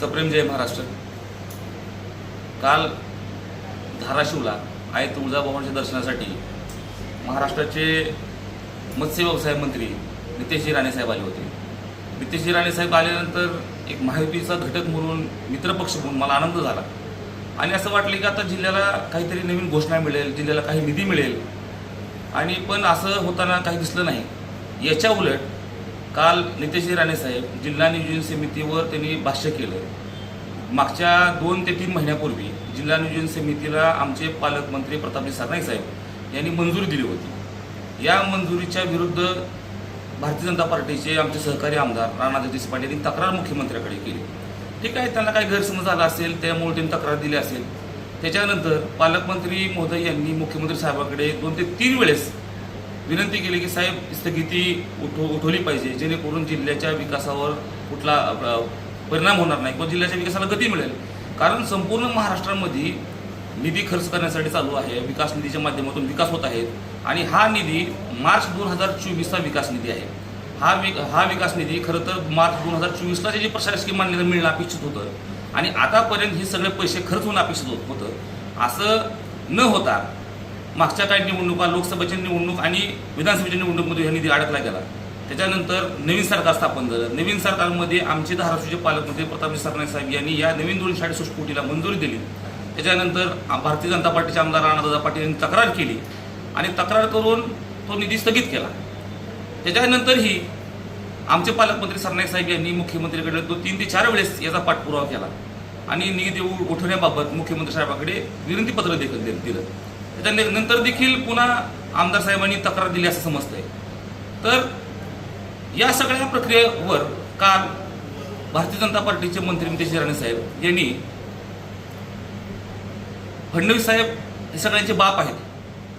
सप्रेम जय महाराष्ट्र. काल धाराशिवला आई तुळजाभवानच्या दर्शनासाठी महाराष्ट्राचे मत्स्य व्यवसाय मंत्री नितेशजी राणेसाहेब आले होते. नितेशजी राणेसाहेब आल्यानंतर एक महायुतीचा घटक म्हणून मित्रपक्ष म्हणून मला आनंद झाला. आणि असं वाटलं की आता जिल्ह्याला काहीतरी नवीन घोषणा मिळेल जिल्ह्याला काही निधी मिळेल. आणि पण असं होताना काही दिसलं नाही. याच्या उलट काल नितेशजी राणेसाहेब जिल्हा नियोजन समितीवर त्यांनी भाष्य केलं. मागच्या दोन ते तीन महिन्यापूर्वी जिल्हा नियोजन समितीला आमचे पालकमंत्री प्रतापजी सरनाईक साहेब यांनी मंजुरी दिली होती. या मंजुरीच्या विरुद्ध भारतीय जनता पार्टीचे आमचे सहकारी आमदार राणा जगदीश पाटील यांनी तक्रार मुख्यमंत्र्याकडे केली. ठीक आहे त्यांना काही गैरसमज झाला असेल त्यामुळे त्यांनी तक्रार दिली असेल. त्याच्यानंतर पालकमंत्री महोदय यांनी मुख्यमंत्री साहेबांकडे दोन ते तीन वेळेस विनंती केली की साहेब स्थगिती उठव उठवली पाहिजे जेणेकरून जिल्ह्याच्या विकासावर कुठला परिणाम होणार नाही किंवा जिल्ह्याच्या विकासाला गती मिळेल. कारण संपूर्ण महाराष्ट्रामध्ये निधी खर्च करण्यासाठी चालू आहे विकास निधीच्या माध्यमातून विकास होत आहेत आणि हा निधी मार्च दोन हजार चोवीसचा विकास निधी आहे. हा वि हा विकास निधी खरं तर मार्च दोन हजार चोवीसला जे प्रशासकीय मान्यता मिळणं अपेक्षित होतं आणि आतापर्यंत हे सगळे पैसे खर्च होणं अपेक्षित होत होतं. असं न होता मागच्या काही निवडणुका लोकसभेची निवडणूक आणि विधानसभेच्या निवडणुकीमध्ये हा निधी अडकला गेला. त्याच्यानंतर नवीन सरकार स्थापन झालं. नवीन सरकारमध्ये आमचे धाराशिवचे पालकमंत्री प्रतापजी सरनाईक साहेब यांनी या नवीन दोनशे अडुसष्ट कोटीला मंजुरी दिली. त्याच्यानंतर भारतीय जनता पार्टीचे आमदार राणादादा पाटील यांनी तक्रार केली आणि तक्रार करून तो निधी स्थगित केला. त्याच्यानंतरही आमचे पालकमंत्री सरनाईक साहेब यांनी मुख्यमंत्रीकडे तो तीन ते चार वेळेस याचा पाठपुरावा केला आणि निधी उ- उठवण्याबाबत मुख्यमंत्री साहेबांकडे विनंतीपत्र देखील दिलं. दिलं त्याच्यानंतर देखील पुन्हा आमदार साहेबांनी तक्रार दिली असं समजतंय. तर या सगळ्या प्रक्रियेवर काल भारतीय जनता पार्टीचे मंत्री नितेश राणे साहेब यांनी फडणवीस साहेब हे सगळ्यांचे बाप आहेत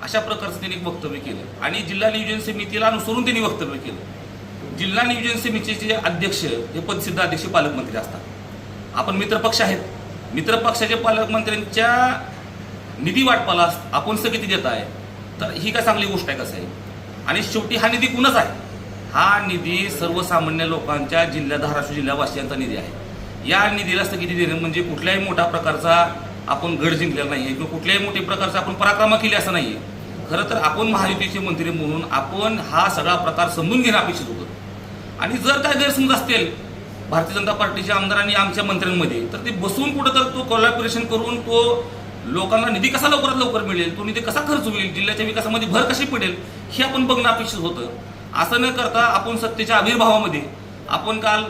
अशा प्रकारचं त्यांनी एक वक्तव्य केलं. आणि जिल्हा नियोजन समितीला अनुसरून त्यांनी वक्तव्य केलं. जिल्हा नियोजन समितीचे अध्यक्ष हे पदसिद्ध अध्यक्ष पालकमंत्री असतात. आपण मित्रपक्ष आहेत. मित्रपक्षाच्या पालकमंत्र्यांच्या निधी वाटपाला आपण स्थगिती देत आहे. तर ही काय चांगली गोष्ट आहे कसं आहे आणि शेवटी हा निधी कुणाच आहे? हा निधी सर्वसामान्य लोकांच्या जिल्ह्या धाराशिव जिल्हावासियांचा निधी आहे. या निधीला स्थगिती देणं म्हणजे कुठल्याही मोठ्या प्रकारचा आपण गड जिंकलेला नाही आहे किंवा कुठल्याही मोठ्या प्रकारचा आपण पराक्रमा केली असं नाही आहे खरं तर आपण महायुतीचे मंत्री म्हणून आपण हा सगळा प्रकार समजून घेणं अपेक्षित होतं. आणि जर काय गैरसमज असतील भारतीय जनता पार्टीच्या आमदारांनी आमच्या मंत्र्यांमध्ये तर ते बसून कुठं तर तो कोलॅबोरेशन करून तो लोकांना निधी कसा लवकरात लवकर मिळेल? तो निधी कसा खर्च होईल? जिल्ह्याच्या विकासामध्ये भर कशी पडेल? हे आपण बघणं अपेक्षित होतं. असं न करता आपण सत्तेच्या आविर्भावामध्ये आपण काल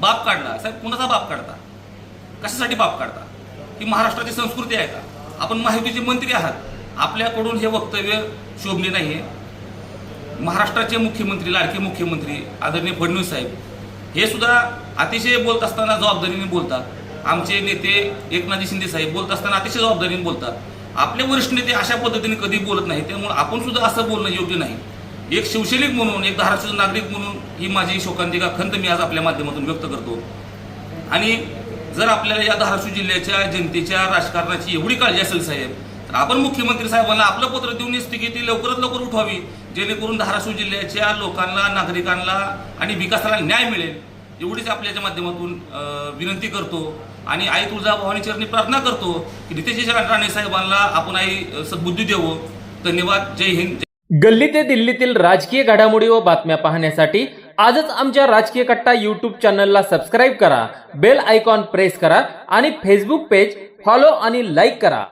बाप काढला. साहेब कुणाचा बाप काढता? कशासाठी बाप काढता? ही महाराष्ट्राची संस्कृती आहे का? आपण माहितीचे मंत्री आहात. आपल्याकडून हे वक्तव्य शोभले आहे महाराष्ट्राचे मुख्यमंत्री लाडके मुख्यमंत्री आदरणीय फडणवीस साहेब हे सुद्धा अतिशय बोलत असताना जबाबदारीने बोलतात. आमचे नेते एकनाथजी शिंदे साहेब बोलत असताना अतिशय जबाबदारीने बोलतात. आपले वरिष्ठ नेते अशा पद्धतीने कधी बोलत नाही त्यामुळे आपण सुद्धा असं बोलणं योग्य नाही. एक शिवसैनिक म्हणून एक धाराशिव नागरिक म्हणून ही माझी शोकांतिका खंत मी आज आपल्या माध्यमातून व्यक्त करतो. आणि जर आपल्याला या धाराशिव जिल्ह्याच्या जनतेच्या राजकारणाची एवढी काळजी असेल साहेब तर आपण मुख्यमंत्री साहेबांना आपलं पत्र देऊन स्थिती लवकरात लवकर उठवावी जेणेकरून धाराशिव जिल्ह्याच्या लोकांना नागरिकांना आणि विकासाला न्याय मिळेल एवढीच आपल्याच्या माध्यमातून विनंती करतो. आणि आई तुळजा भवानी चरणी प्रार्थना करतो की नितेश राणे साहेबांना आपण आई सद्बुद्धी देवो. धन्यवाद. जय हिंद. गल्ली ते दिल्लीतील राजकीय घडामोडी व बातम्या पाहण्यासाठी आजच आमच्या राजकीय कट्टा यूट्यूब चॅनलला सबस्क्राईब करा बेल आयकॉन प्रेस करा आणि फेसबुक पेज फॉलो आणि लाईक करा.